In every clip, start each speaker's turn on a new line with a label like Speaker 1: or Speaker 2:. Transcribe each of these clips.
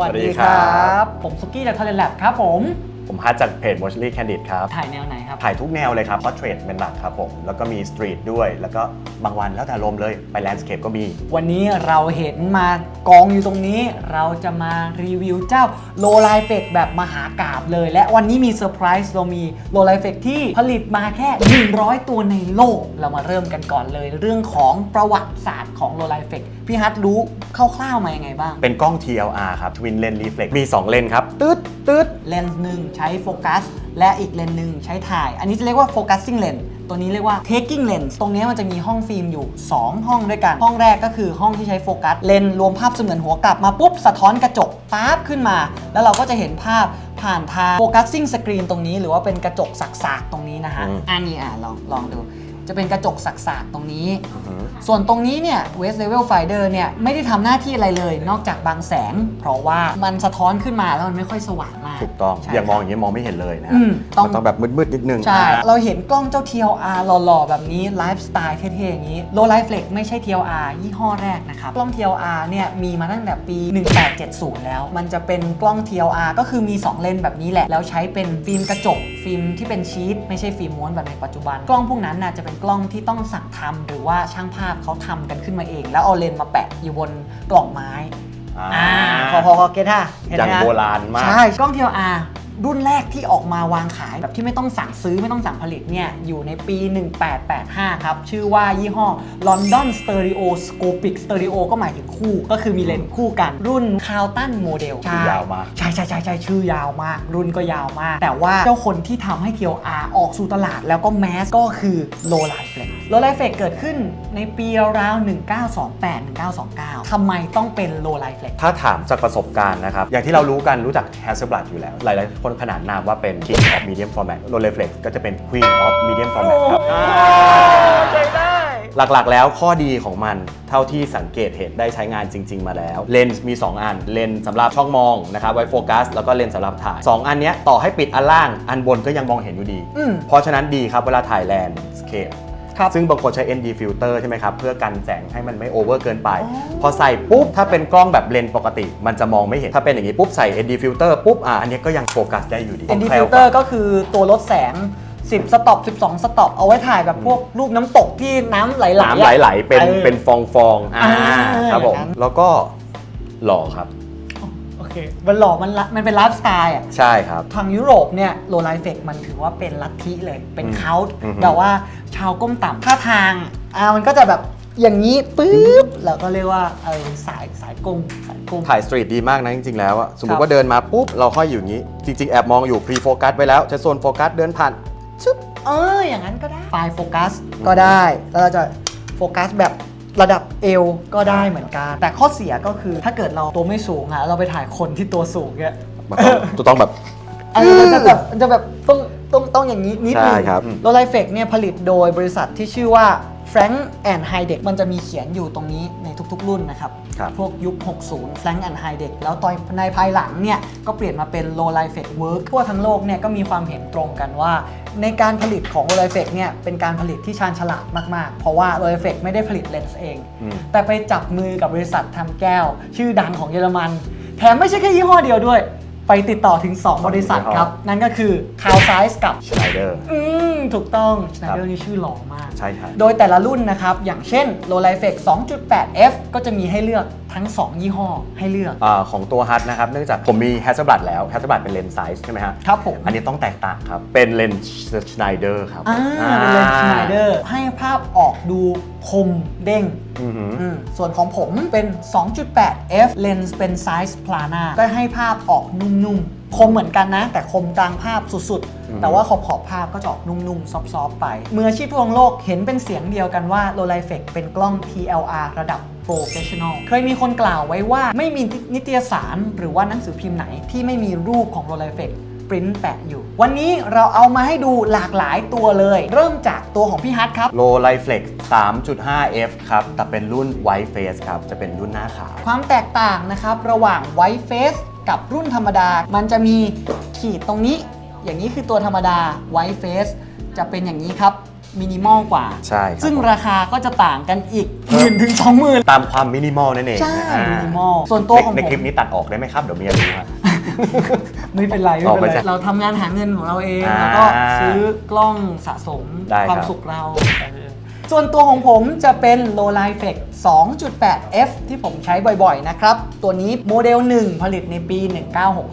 Speaker 1: สวัส
Speaker 2: สวัสดี
Speaker 1: ดีค
Speaker 2: ครั
Speaker 1: รับ ผมซุกี้จากท a เลนแลบครับผม
Speaker 2: ผมฮัทจากเพจ Mostly Candid ครับ
Speaker 1: ถ่ายแนวไหนครับ
Speaker 2: ถ่ายทุกแนวเลยครับ Portrait เป็นหลักครับผม แล้วก็มีสตรีทด้วย แล้วก็บางวันแล้วแต่ลมณ์เลยไปแลนด์สเคปก็มี
Speaker 1: วันนี้เราเห็นมากองอยู่ตรงนี้ เราจะมารีวิวเจ้าโลไลเฟกแบบมหากราบเลย และวันนี้มีเซอร์ไพรส์เรามีโลไลเฟกที่ผลิตมาแค่ 100 ตัวในโลก เรามาเริ่มกันก่อนเลย เรื่องของประวัติศาสตร์ของโลไลเฟกพี่ฮัทรู้คร่าวๆมายังไงบ้าง
Speaker 2: เป็นกล้อง TLR ครับ Twin Lens Reflex มี 2 เลนส์ครับตืดตืด
Speaker 1: เลนส์หนึ่งใช้โฟกัส และอีกเลนส์หนึ่งใช้ถ่าย อันนี้จะเรียกว่า focusing lens ตัวนี้เรียกว่า taking lens ตรงนี้มันจะมีห้องฟิล์มอยู่ 2 ห้องด้วยกัน ห้องแรกก็คือห้องที่ใช้โฟกัสเลนส์รวมภาพเสมือนหัวกลับมาปุ๊บสะท้อนกระจกป๊าบขึ้นมา แล้วเราก็จะเห็นภาพผ่านทาง focusing screen ตรงนี้ หรือว่าเป็นกระจกสักๆตรงนี้นะฮะ
Speaker 2: อืม
Speaker 1: อันนี้อะลองลองดู จะเป็นกระจกสักๆตรงนี้
Speaker 2: อือหือ
Speaker 1: ส่วนตรงนี้เนี่ย West Level Finder เนี่ยไม่ได้ทำหน้าที่อะไรเลย นอกจากบางแสง เพราะว่ามันสะท้อนขึ้นมาแล้วมันไม่ค่อยสว่างมาก
Speaker 2: ถูกต้อง
Speaker 1: ใช่
Speaker 2: อย่างมอง
Speaker 1: ค
Speaker 2: อ
Speaker 1: รับ
Speaker 2: ย่างนี้มองไม่เห็นเลยนะ
Speaker 1: อืมต้อง
Speaker 2: มันต้องแบบมืดๆนิดนึง
Speaker 1: ใช่
Speaker 2: อ่า
Speaker 1: เราเห็นกล้องเจ้า TLR หล่อๆ แบบนี้ ไลฟ์สไตล์เท่ๆ อย่างนี้ Low Light Flex ไม่ใช่ TLR ยี่ห้อแรกนะครับ กล้อง TLR เนี่ยมีมาตั้งแต่ปี 1870 แล้ว มันจะเป็นกล้อง TLR ก็คือมี 2 เลนส์แบบนี้แหละ แล้วใช้เป็นฟิล์มกระจก ฟิล์มที่เป็นชีตไม่ใช่ฟิล์มม้วนแบบในปัจจุบัน กล้องพวกนั้นน่ะจะเป็นกล้องที่ต้องสั่งทำหรือว่าช่างภาพเขาทำกันขึ้นมาเอง แล้วเอาเลนส์มาแปะอยู่บนกล่องไม้อ่าพอพอพอเก็ตฮะเห็น
Speaker 2: อ
Speaker 1: ไหม
Speaker 2: ย่าง
Speaker 1: ฮะ
Speaker 2: โบราณมาก
Speaker 1: ใช่ กล้อง TLR รุ่นแรกที่ออกมาวางขายแบบที่ไม่ต้องสั่งซื้อไม่ต้องสั่งผลิตเนี่ยอยู่ในปี 1885 ครับ ชื่อว่ายี่ห้อ London Stereoscopic Stereo ก็หมายถึงคู่ ก็คือมีเลนส์คู่กัน รุ่น Carlton Model
Speaker 2: ชื่อยาวมาก
Speaker 1: ใช่ใช่ใช่ใช่ชื่อยาวมาก รุ่นก็ยาวมาก แต่ว่าเจ้าคนที่ทำให้ TLR ออกสู่ตลาดแล้วก็แมสก็คือ Low Light Flex Low Light Flex เกิดขึ้นในปีราวๆ1928 1929ทำไมต้องเป็น Low Light Flex
Speaker 2: ถ้าถามจากประสบการณ์นะครับอย่างที่เรารู้กันรู้จัก Hasselblad อยู่แล้วหลายๆคนขนานนามว่าเป็น King of Medium Format Rolleiflex ก็จะเป็น Queen of Medium Format ครับ
Speaker 1: ใจได้
Speaker 2: หลักๆ แล้วข้อดีของมันเท่าที่สังเกตเห็นได้ใช้งานจริง ๆ มาแล้ว เลนส์มี 2 อัน เลนส์สำหรับช่องมองนะครับไว้โฟกัส แล้วก็เลนส์สำหรับถ่าย 2 อันเนี้ยต่อให้ปิดอันล่าง อันบนก็ยังมองเห็นอยู่ดี
Speaker 1: อืม
Speaker 2: เพราะฉะนั้นดีครับเวลาถ่ายแลนด์สเคป
Speaker 1: ครับ
Speaker 2: ซึ่งบางคนใช้ ND filter ใช่ไหมครับ เพื่อกันแสงให้มันไม่โอเวอร์เกินไป
Speaker 1: อ๋อ
Speaker 2: พอใส่ปุ๊บ ถ้าเป็นกล้องแบบเลนส์ปกติ มันจะมองไม่เห็น ถ้าเป็นอย่างนี้ปุ๊บใส่ ND filter ปุ๊บ อะ อันเนี้ยก็ยังโฟกัสได้อยู่ดี
Speaker 1: ND
Speaker 2: แคล้วกว่า
Speaker 1: filter ก็คือตัวลดแสง 10 สต็อป 12 สต็อป เอาไว้ถ่ายแบบพวกรูปน้ำตกที่น้ำไหลๆ
Speaker 2: น้ำไหลๆ เป็น
Speaker 1: ออ
Speaker 2: เป็นฟองฟองๆอ่า
Speaker 1: อ่า
Speaker 2: ครับผม
Speaker 1: อย่างนั้น
Speaker 2: แล้วก็หล่อครับ
Speaker 1: โอ เค มันหล่อมันละมันเป็นไลฟ์สไตล์อะ
Speaker 2: ใช่ครับ
Speaker 1: ทางยุโรปเนี่ยโลไลเฟกมันถือว่าเป็นลัทธิเลย เป็น
Speaker 2: อืม
Speaker 1: เคาท์
Speaker 2: อือฮึ
Speaker 1: แต่ว่าชาวก้มต่ำท่าทางอ่ามันก็จะแบบอย่างนี้ปุ๊บแล้วก็เรียกว่าเออสายสายก้มสายก้ม
Speaker 2: ถ่ายสตรีทดีมากนะจริงๆแล้วอะสมม
Speaker 1: ครั
Speaker 2: ติ
Speaker 1: บ
Speaker 2: ว่าเดินมาปุ๊บเราค่อยอยู่อย่างนี้ จริง ๆ แอบมองอยู่พรีโฟกัสไว้แล้วใช้โซนโฟกัสเดินผ่าน ชึบ
Speaker 1: เอออย่างนั้นก็ได้ไฟล์โฟกัสก็ได้ แล้วเราจะโฟกัสแบบ ระดับเอวก็ได้เหมือนกัน แต่ข้อเสียก็คือถ้าเกิดเราตัวไม่สูงอะเราไปถ่ายคนที่ตัวสูงเนี่ย
Speaker 2: มันต้องต้องแบบ
Speaker 1: เออมันจะแบบมันจะแบบต้องต้องต้องอย่างนี้นิดนึง
Speaker 2: ใช่ครับ
Speaker 1: โรไลเฟกเนี่ยผลิตโดยบริษัทที่ชื่อว่า Frank and Heideck มันจะมีเขียนอยู่ตรงนี้ในทุกๆ รุ่นนะครับ
Speaker 2: ครับ
Speaker 1: พวกยุค 60 Frank and Heideck แล้วตอนในภายหลังเนี่ย ก็เปลี่ยนมาเป็น Low Light Effect Work ทั่วทั้งโลกเนี่ย ก็มีความเห็นตรงกันว่า ในการผลิตของ Low Light Effect เนี่ย เป็นการผลิตที่ชาญฉลาดมากๆ เพราะว่า Low Light Effect ไม่ได้ผลิตเลนส์เอง
Speaker 2: อืม
Speaker 1: แต่ไปจับมือกับบริษัททำแก้ว ชื่อดังของเยอรมัน แถมไม่ใช่แค่ยี่ห้อเดียวด้วย ไปติดต่อถึง 2 บริษัทครับ นั่นก็คือ c a l z i z e กับ
Speaker 2: ชไนเดอร์
Speaker 1: อืมถูกต้อง Schneider นี่ชื่อหล่อมาก
Speaker 2: ใช่ครับ
Speaker 1: โดยแต่ละรุ่นนะครับ อย่างเช่น l o l i f e x 2.8F ก็จะมีให้เลือกทั้ง 2 ยี่ห้อให้เลือก
Speaker 2: อาของตัวฮัทนะครับ เนื่องจากผมมี Hasselblad แล้ว Hasselblad เป็นเลนส์ไซส์ใช่ไหมฮะ
Speaker 1: ครับผม
Speaker 2: อันนี้ต้องแตกต่างครับ เป็นเลนส์ชไนเดอร์ครับ
Speaker 1: อ่าเป็นเลนส์ Schneider ให้ภาพออกดูคมเด้ง
Speaker 2: อือหือ
Speaker 1: อืมส่วนของผมเป็น 2.8F เลนส์เป็นไซส์พลานาก็ให้ภาพออกนุ่มๆ คมเหมือนกันนะ แต่คมกลางภาพสุด
Speaker 2: อืม
Speaker 1: ๆ แต่ว่าขอบขอบๆภาพก็จะออกนุ่มๆ ซอฟๆไป มืออาชีพทั่วทั้งโลกเห็นเป็นเสียงเดียวกันว่า l o l i f e x เป็นกล้อง TLR ระดับ Professional เคยมีคนกล่าวไว้ว่าไม่มีนิตยสารหรือว่าหนังสือพิมพ์ไหนที่ไม่มีรูปของ l o l i f e x ปริ้นแปะอยู่ วันนี้เราเอามาให้ดูหลากหลายตัวเลย เริ่มจากตัวของพี่ฮัทครับ
Speaker 2: โลไลเฟล็ก 3.5F ครับ แต่เป็นรุ่น White Face ครับ จะเป็นรุ่นหน้าขาว
Speaker 1: ความแตกต่างนะครับ ระหว่าง White Face กับรุ่นธรรมดา มันจะมีขีดตรงนี้ อย่างนี้คือตัวธรรมดา White Face จะเป็นอย่างนี้ครับ มินิมอลกว่า
Speaker 2: ใช่ครับ
Speaker 1: ซึ่ง
Speaker 2: ผม
Speaker 1: ราคาก็จะต่างกันอีก
Speaker 2: เพิ่
Speaker 1: หมื่
Speaker 2: ม
Speaker 1: นถึงสองหมื่น
Speaker 2: ตามความมินิมอลนั่นเอง
Speaker 1: ใช่
Speaker 2: อ่า
Speaker 1: มินิมอลส่วนตัวของ
Speaker 2: ใน
Speaker 1: ผม
Speaker 2: คลิปนี้ตัดออกได้ไหมครับ เดี๋ยวเมียรู้ฮะ
Speaker 1: ไม่เป็นไร
Speaker 2: ออก
Speaker 1: ไม่
Speaker 2: มา
Speaker 1: เป็นไร
Speaker 2: จาก
Speaker 1: เราทำงานหาเงินของเราเอง
Speaker 2: อ่า
Speaker 1: แล้วก็ซื้อกล้องสะสม
Speaker 2: ได้
Speaker 1: ความ
Speaker 2: ครับ
Speaker 1: สุขเราเออ ส่วนตัวของผมจะเป็น Low Light Flex 2.8 f ที่ผมใช้บ่อยๆนะครับ ตัวนี้โมเดล 1 ผลิตในปี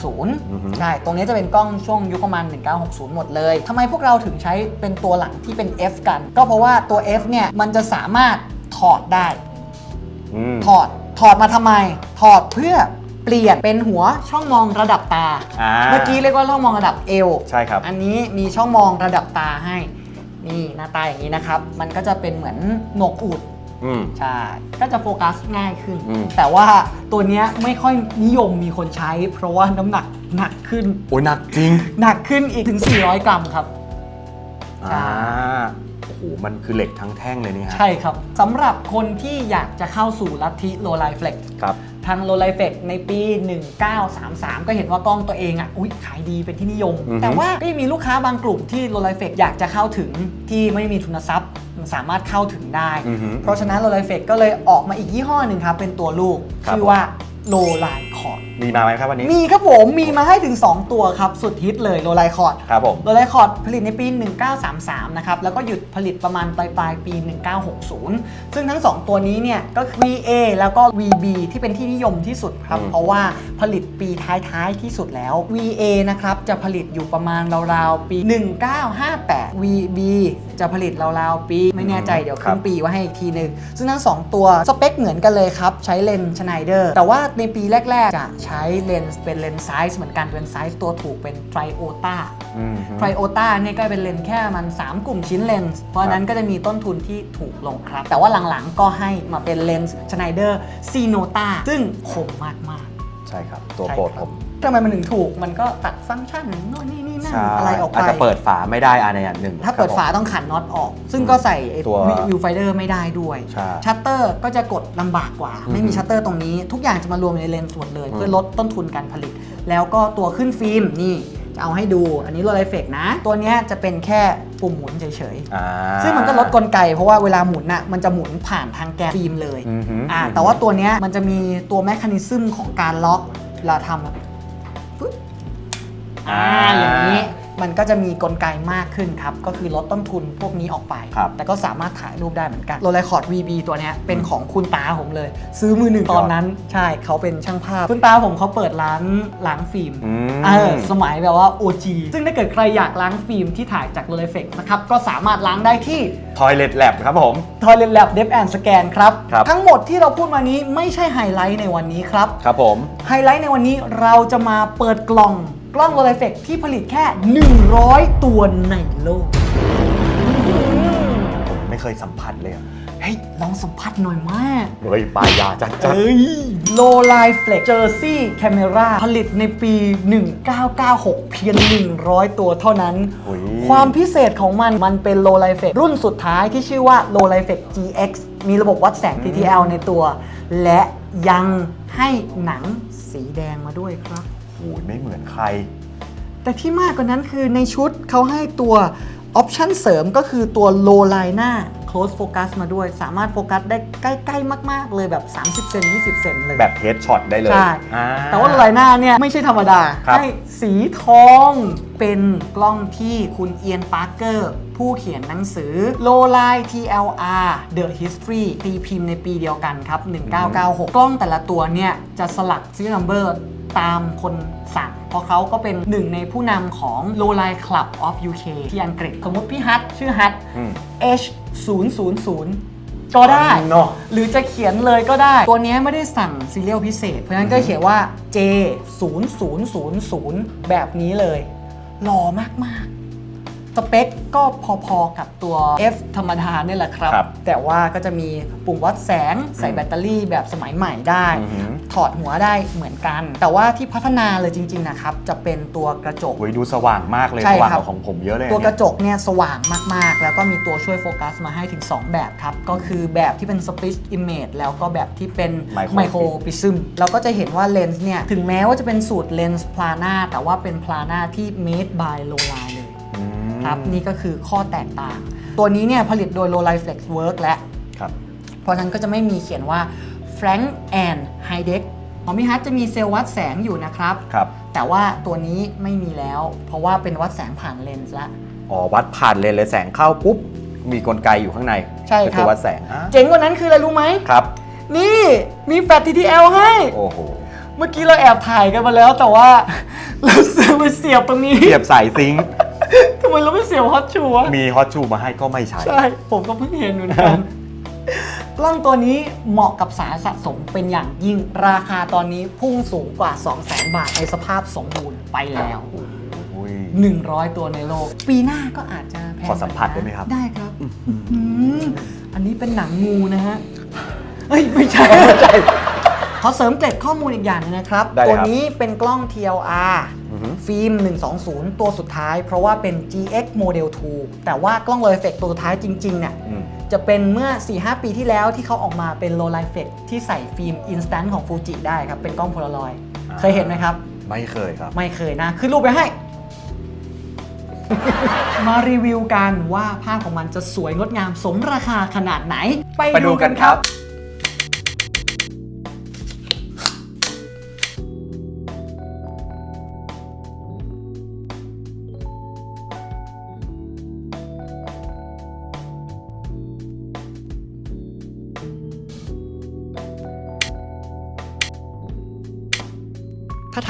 Speaker 1: 1960 ใช่ ตรงนี้จะเป็นกล้องช่วงยุคประมาณ 1960 หมดเลยทำไมพวกเราถึงใช้เป็นตัวหลังที่เป็น f กัน ก็เพราะว่าตัว f เนี่ยมันจะสามารถถอดได้
Speaker 2: อืม
Speaker 1: ถอด ถอดมาทำไม ถอดเพื่อเปลี่ยนเป็นหัวช่องมองระดับตา
Speaker 2: อ่า
Speaker 1: เมื่อกี้เรียกว่าช่องมองระดับเอว
Speaker 2: ใช่ครับ
Speaker 1: อันนี้มีช่องมองระดับตาให้ นี่หน้าตาอย่างนี้นะครับ มันก็จะเป็นเหมือนโหนกอูด
Speaker 2: อืม
Speaker 1: ใช่ก็จะโฟกัสง่ายขึ้น
Speaker 2: อืม
Speaker 1: แต่ว่าตัวเนี้ยไม่ค่อยนิยมมีคนใช้ เพราะว่าน้ำหนักหนักขึ้น
Speaker 2: โอ้ยหนักจริง
Speaker 1: หนักขึ้นอีกถึง 400 กรัมครับ ใช่
Speaker 2: อ่าโอ้โหมันคือเหล็กทั้งแท่งเลยนี่ฮะ
Speaker 1: ใช่ครับสำหรับคนที่อยากจะเข้าสู่ลัทธิโลไลเฟล็ก
Speaker 2: ครับ
Speaker 1: ทางโลไลเฟกในปี 1933 ก็เห็นว่ากล้องตัวเองอะอุ๊ยขายดีเป็นที่นิยม
Speaker 2: อือฮึ
Speaker 1: แต่ว่าก็ยังมีลูกค้าบางกลุ่มที่โลไลเฟกอยากจะเข้าถึงที่ไม่มีทุนทรัพย์สามารถเข้าถึงได้
Speaker 2: อือฮึ
Speaker 1: เพราะฉะนั้นโลไลเฟกก็เลยออกมาอีกยี่ห้อหนึ่งครับ เป็นตัวลูก
Speaker 2: ครับ
Speaker 1: ชื่อว่าโลไลคอร์ด
Speaker 2: มีมาไหมครับวันนี้
Speaker 1: มีครับผมมีมาให้ถึง 2 ตัวครับ สุดฮิตเลยโลไลคอร์ด
Speaker 2: ครับผม
Speaker 1: โรลไลคอร์ดผลิตในปี 1933 นะครับ แล้วก็หยุดผลิตประมาณปลายปลายๆปี 1960 ซึ่งทั้ง 2 ตัวนี้เนี่ยก็คือ VA แล้วก็ VB ที่เป็นที่นิยมที่สุดครับ
Speaker 2: อืม
Speaker 1: เพราะว่าผลิตปีท้ายๆที่สุดแล้ว VA นะครับ จะผลิตอยู่ประมาณราวๆปี 1958 VB จะผลิตราวๆปี ไม่แน่ใจเดี๋ยวขึ้นปีไว่าให้อีกทีหนึ่งซึ่งทั้ง 2 ตัวสเปคเหมือนกันเลยครับใช้เลนส์ชไนเดอร์แต่ว่าในปีแรกๆจะใช้เลนส์เป็นเลนส์ไซส์เหมือนกันเป็นไซส์ตัวถูกเป็นไตรโอตา
Speaker 2: อืม
Speaker 1: ไทรโอต้าเนี่ยก็เป็นเลนส์แค่มัน 3 กลุ่มชิ้นเลนส์เพราะฉะนั้นก็จะมีต้นทุนที่ถูกลงครับ แต่ว่าหลังๆก็ให้มาเป็นเลนส์ชไนเดอร์ซีโนตาซึ่งคมมาก
Speaker 2: ใช่ครับ ตัว
Speaker 1: ๆ
Speaker 2: โปรดผม
Speaker 1: ทำไมมันถึงถูกมันก็ตัดฟังก์ชันโน่นนี่นี่นั่น
Speaker 2: ใช่
Speaker 1: อะไรออก
Speaker 2: อาจ
Speaker 1: ไป
Speaker 2: จะเปิดฝาไม่ได้อันใดอันหนึ่ง
Speaker 1: ถ้าเปิด
Speaker 2: ครับผม
Speaker 1: ฝาต้องขันน็อตออก ซึ่งก็ใส่ไอ้
Speaker 2: ตัว
Speaker 1: วิวไฟเดอร์ไม่ได้ด้วย
Speaker 2: ใช่
Speaker 1: ชัตเตอร์ก็จะกดลำบากกว่า
Speaker 2: อืม
Speaker 1: ไม่มีชัตเตอร์ตรงนี้ ทุกอย่างจะมารวมในเลนส์หมดเลย
Speaker 2: อืม
Speaker 1: เพื่อลดต้นทุนการผลิต แล้วก็ตัวขึ้นฟิล์มนี่ จะเอาให้ดู อันนี้โรลไลเฟกนะ ตัวเนี้ยจะเป็นแค่ปุ่มหมุนเฉยๆ
Speaker 2: อ่า
Speaker 1: ซึ่งมันก็ลดกลไก เพราะว่าเวลาหมุนน่ะมันจะหมุนผ่านทางแกนฟิล์มเลย
Speaker 2: อือหืออ่
Speaker 1: อ่าแต่ว่าตัวเนี้ยมันจะมีตัวแมคานิซึมของการล็อกเวลาทำอะปึ๊บ อ่าอย่างนี้มันก็จะมีกลไกมากขึ้นครับ ก็คือลดต้นทุนพวกนี้ออกไป
Speaker 2: ครับ
Speaker 1: แต่ก็สามารถถ่ายรูปได้เหมือนกันโรลไลคอร์ด VB ตัวเนี้ยเป็นของคุณตาผมเลย ซื้อมือหนึ่งตอนนั้น ใช่เขาเป็นช่างภาพ คุณตาผมเขาเปิดร้านล้างฟิล์ม
Speaker 2: อืม
Speaker 1: เออสมัยแบบว่า OG ซึ่งถ้าเกิดใครอยากล้างฟิล์มที่ถ่ายจากโรลไลเฟกนะครับ ก็สามารถล้างได้ที่
Speaker 2: Toilet Lab ครับผม
Speaker 1: Toilet Lab Depth and Scan ครับ
Speaker 2: ครับ
Speaker 1: ทั้งหมดที่เราพูดมานี้ไม่ใช่ไฮไลท์ในวันนี้ครับ
Speaker 2: ครับผม
Speaker 1: ไฮไลท์ในวันนี้เราจะมาเปิดกล่อง กล้องโรลไลเฟกที่ผลิตแค่ 100 ตัวในโลก
Speaker 2: ผมไม่เคยสัมผัสเลยอะ
Speaker 1: เฮ้ย ลองสัมผัสหน่อยมาก
Speaker 2: เฮ้ยปลายยาจัดจัด
Speaker 1: เอ้ยโลไลเฟล็กเจอร์ซี่แคมเมราผลิตในปี 1996 เพียง 100 ตัวเท่านั้น
Speaker 2: โอ้ย
Speaker 1: ความพิเศษของมันมันเป็นโลไลเฟกรุ่นสุดท้ายที่ชื่อว่าโลไลเฟก GX มีระบบวัดแสง TTL ในตัว และยังให้หนังสีแดงมาด้วยครับ
Speaker 2: โอ้ยไม่เหมือนใคร
Speaker 1: แต่ที่มากกว่านั้นคือในชุดเขาให้ตัวออปชันเสริมก็คือตัว low liner close focus มาด้วย สามารถโฟกัสได้ใกล้ ๆ มาก ๆ เลยแบบ 30 เซน 20 เซนเลย
Speaker 2: แบบเฮดช็อตได้เลย
Speaker 1: ใช่
Speaker 2: อ่า
Speaker 1: แต่ว่า low liner เนี่ยไม่ใช่ธรรมดา
Speaker 2: ครับ
Speaker 1: ให้สีทองเป็นกล้องที่คุณเอียนปาร์เกอร์ ผู้เขียนหนังสือ Low Light TLR The History ตีพิมพ์ในปีเดียวกันครับ 1996 กล้องแต่ละตัวเนี่ยจะสลัก serial number ตามคนสั่ง เพราะเขาก็เป็นหนึ่งในผู้นำของ Low Light Club of UK ที่อังกฤษ สมมติพี่ฮัทชื่อฮัท
Speaker 2: อืม
Speaker 1: H 0 0 0ก็ได้
Speaker 2: เนอะ
Speaker 1: หรือจะเขียนเลยก็ได้ ตัวเนี้ยไม่ได้สั่งซีเรียลพิเศษ เพราะฉะนั้นก็เขียนว่า J 0 0 0 0แบบนี้เลยหล่อมากๆ สเปคก็พอๆกับตัว F ธรรมดาเนี่ยแหละครับ
Speaker 2: ครับ
Speaker 1: แต่ว่าก็จะมีปุ่มวัดแสงใส่แบตเตอรี่แบบสมัยใหม่ได้
Speaker 2: อือหือ
Speaker 1: ถอดหัวได้เหมือนกัน แต่ว่าที่พัฒนาเลยจริง ๆ นะครับ จะเป็นตัวกระจก
Speaker 2: โอ้ยดูสว่างมากเลย
Speaker 1: ใช่
Speaker 2: สว่าง
Speaker 1: ครับ
Speaker 2: กว่าของผมเยอะเลย
Speaker 1: ตัวกระ
Speaker 2: เนี่ย
Speaker 1: จกเนี่ยสว่างมากๆ แล้วก็มีตัวช่วยโฟกัสมาให้ถึง 2 แบบครับ ก็คือแบบที่เป็น split image แล้วก็แบบที่เป็น
Speaker 2: Micro
Speaker 1: micro prism เราก็จะเห็นว่าเลนส์เนี่ย ถึงแม้ว่าจะเป็นสูตรเลนส์พลานาแต่ว่าเป็นพลานาที่ made by l o l i เลย
Speaker 2: อืม
Speaker 1: ครับ
Speaker 2: อืม
Speaker 1: นี่ก็คือข้อแตกต่าง ตัวนี้เนี่ยผลิตโดย Low Light Flex Work และ
Speaker 2: ครับ
Speaker 1: เพราะฉะนั้นก็จะไม่มีเขียนว่า Frank and Heideck ของพี่ฮัทจะมีเซลล์วัดแสงอยู่นะครับ
Speaker 2: ครับ
Speaker 1: แต่ว่าตัวนี้ไม่มีแล้ว เพราะว่าเป็นวัดแสงผ่านเลนส์ละ
Speaker 2: อ๋อวัดผ่านเลนเลยแสงเข้าปุ๊บมีกลไกอยู่ข้างใน
Speaker 1: ใช่
Speaker 2: ก็
Speaker 1: ครั
Speaker 2: คื
Speaker 1: บ
Speaker 2: อวัดแสงอะ
Speaker 1: เจ๋งกว่านั้นคืออะไรรู้ไหม
Speaker 2: ครับ
Speaker 1: นี่มีแฟลช TTL ให้
Speaker 2: โอ้โห
Speaker 1: เมื่อกี้เราแอบถ่ายกันมาแล้วแต่ว่า เราเสียบไปเสียบตรงนี้
Speaker 2: เสียบสายซิงค์
Speaker 1: ทำไมเราไม่เสียบฮอตชูวะ
Speaker 2: มีฮอตชูมาให้ก็ไม่ใช้
Speaker 1: ใช่ ผมก็เพิ่งเห็นเหมือนกัน กล้องตัวนี้เหมาะกับสายสะสมเป็นอย่างยิ่งราคาตอนนี้พุ่งสูงกว่า 200,000 บาทในสภาพสมบูรณ์ไปแล้ว
Speaker 2: อุ้ย
Speaker 1: 100 ตัวในโลก ปีหน้าก็อาจจะแพง
Speaker 2: ขอสัมผัส
Speaker 1: กว่า
Speaker 2: ได้ไหมครับ
Speaker 1: ได้ครับอืมอันนี้เป็นหนังงูนะฮะเฮ้ยไม่ใช่ ขอเสริมเกร็ดข้อมูลอีกอย่างหนึงนะครับ
Speaker 2: ได้เลย
Speaker 1: ตัว
Speaker 2: ครับ
Speaker 1: นี้เป็นกล้อง TLR
Speaker 2: อือฮึ
Speaker 1: ฟิล์ม 120 ตัวสุดท้าย เพราะว่าเป็น GX Model 2 แต่ว่ากล้อง Low Effect ตัวสุดท้ายจริงๆเนี่ย
Speaker 2: อืม
Speaker 1: จะเป็นเมื่อ 4-5 ปีที่แล้วที่เขาออกมาเป็น Low Light Effect ที่ใส่ฟิล์ม Instant ของ Fuji ได้ครับ เป็นกล้องโพลารอยด์
Speaker 2: อ่า
Speaker 1: เคยเห็นไหมครับ
Speaker 2: ไม่เคยครับ
Speaker 1: ไม่เคยนะ ขึ้นรูปไปให้ มารีวิวกันว่าภาพของมันจะสวยงดงามสมราคาขนาดไหน ไป
Speaker 2: ไปดู
Speaker 1: ดู
Speaker 2: กั
Speaker 1: กัน
Speaker 2: น
Speaker 1: ค
Speaker 2: ครั
Speaker 1: รับ
Speaker 2: บ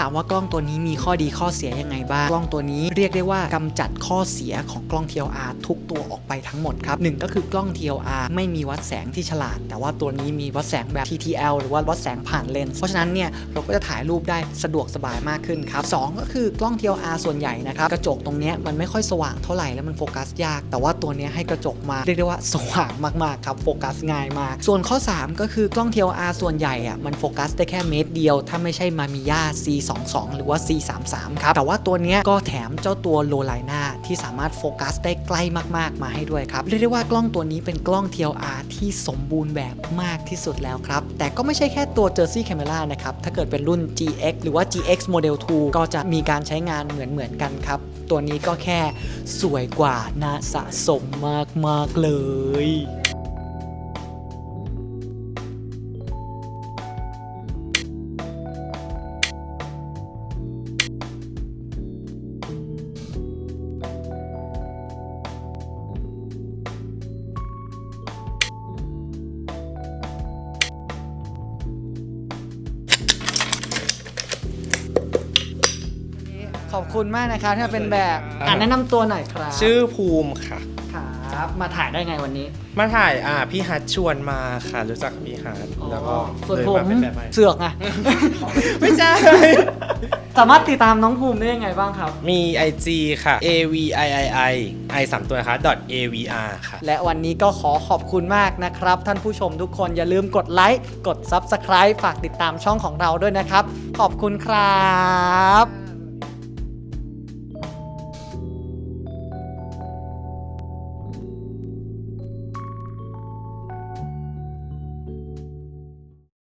Speaker 1: ถามว่ากล้องตัวนี้มีข้อดีข้อเสียยังไงบ้าง กล้องตัวนี้เรียกได้ว่ากำจัดข้อเสียของกล้อง TLR ทุกตัวออกไปทั้งหมดครับหนึ่งก็คือกล้อง TLR ไม่มีวัดแสงที่ฉลาด แต่ว่าตัวนี้มีวัดแสงแบบ TTL หรือว่าวัดแสงผ่านเลนส์เพราะฉะนั้นเนี่ยเราก็จะถ่ายรูปได้สะดวกสบายมากขึ้นครับสองก็คือกล้อง TLR ส่วนใหญ่นะครับกระจกตรงนี้มันไม่ค่อยสว่างเท่าไหร่แล้วมันโฟกัสยาก แต่ว่าตัวนี้ให้กระจกมาเรียกได้ว่าสว่างมากๆครับโฟกัสง่ายมาก ส่วนข้อ 3 ก็คือกล้อง TLR ส่วนใหญ่อะมันโฟกัสได้แค่เมตรเดียว ถ้าไม่ใช่มามิยา C22 หรือว่า C33 ครับ แต่ว่าตัวเนี้ยก็แถมเจ้าตัวโลไลนาที่สามารถโฟกัสได้ใกล้มากๆ มาให้ด้วยครับ เรียกได้ว่ากล้องตัวนี้เป็นกล้อง TLR ที่สมบูรณ์แบบมากที่สุดแล้วครับ แต่ก็ไม่ใช่แค่ตัว Jersey Camera นะครับ ถ้าเกิดเป็นรุ่น GX หรือว่า GX Model 2 ก็จะมีการใช้งานเหมือนๆกันครับ ตัวนี้ก็แค่สวยกว่าน่าสะสมมากๆเลย ขอบคุณมากนะครับที่มาเป็นแบบอ่านแนะนำตัวหน่อยครับ
Speaker 3: ชื่อภูมิค่ะ
Speaker 1: ครับ มาถ่ายได้ไงวันนี้
Speaker 3: มาถ่ายอ่าพี่ฮัทชวนมาค่ะ รู้จักพี่ฮัทแล้วก็
Speaker 1: ส่วน
Speaker 3: เลย
Speaker 1: ผม
Speaker 3: มาเป็นแบบใหม่
Speaker 1: เสือกไง
Speaker 3: ไม่ใช่
Speaker 1: สามารถติดตามน้องภูมิได้ยังไงบ้างครับ
Speaker 3: มี IG ค่ะ A V I I I I สามตัวนะคะ dot A V R ค่ะ
Speaker 1: และวันนี้ก็ขอขอบคุณมากนะครับ ท่านผู้ชมทุกคนอย่าลืมกดไลค์กด Subscribe ฝากติดตามช่องของเราด้วยนะครับ ขอบคุณครับ